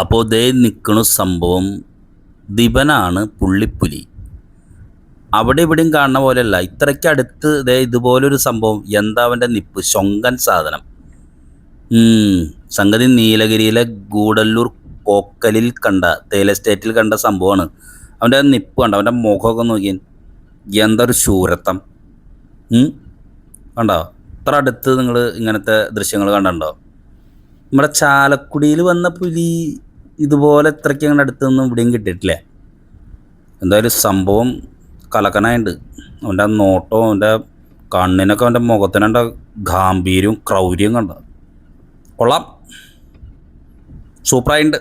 അപ്പോൾ ദേ നിൽക്കണ സംഭവം. ദിപനാണ് പുള്ളിപ്പുലി. അവിടെ ഇവിടെയും കാണുന്ന പോലെയല്ല. ഇത്രയ്ക്ക് അടുത്ത് ദേ ഇതുപോലൊരു സംഭവം. എന്താ അവന്റെ നിപ്പ്? ശൊങ്കൻ സാധനം. സംഗതി നീലഗിരിയിലെ ഗൂഡല്ലൂർ കോക്കലിൽ കണ്ട തേയില എസ്റ്റേറ്റിൽ കണ്ട സംഭവമാണ്. അവന്റെ നിപ്പ് കണ്ട? അവന്റെ മുഖമൊക്കെ നോക്കി എന്തൊരു ശൂരത്വം കണ്ടോ? ഇത്ര അടുത്ത് നിങ്ങൾ ഇങ്ങനത്തെ ദൃശ്യങ്ങൾ കണ്ടോ നമ്മുടെ ചാലക്കുടിയിൽ വന്ന പുലി ഇതുപോലെ ഇത്രയ്ക്ക് അങ്ങോട്ട് അടുത്തൊന്നും ഇവിടെയും കിട്ടിയിട്ടില്ല. എന്തായാലും സംഭവം കലക്കനായുണ്ട്. അവന്റെ ആ നോട്ടവും അവന്റെ കണ്ണിനൊക്കെ അവന്റെ മുഖത്തിനുണ്ട ഗാംഭീര്യവും ക്രൗര്യവും കണ്ട. കൊള്ളാം. സൂപ്പറായിട്ടുണ്ട്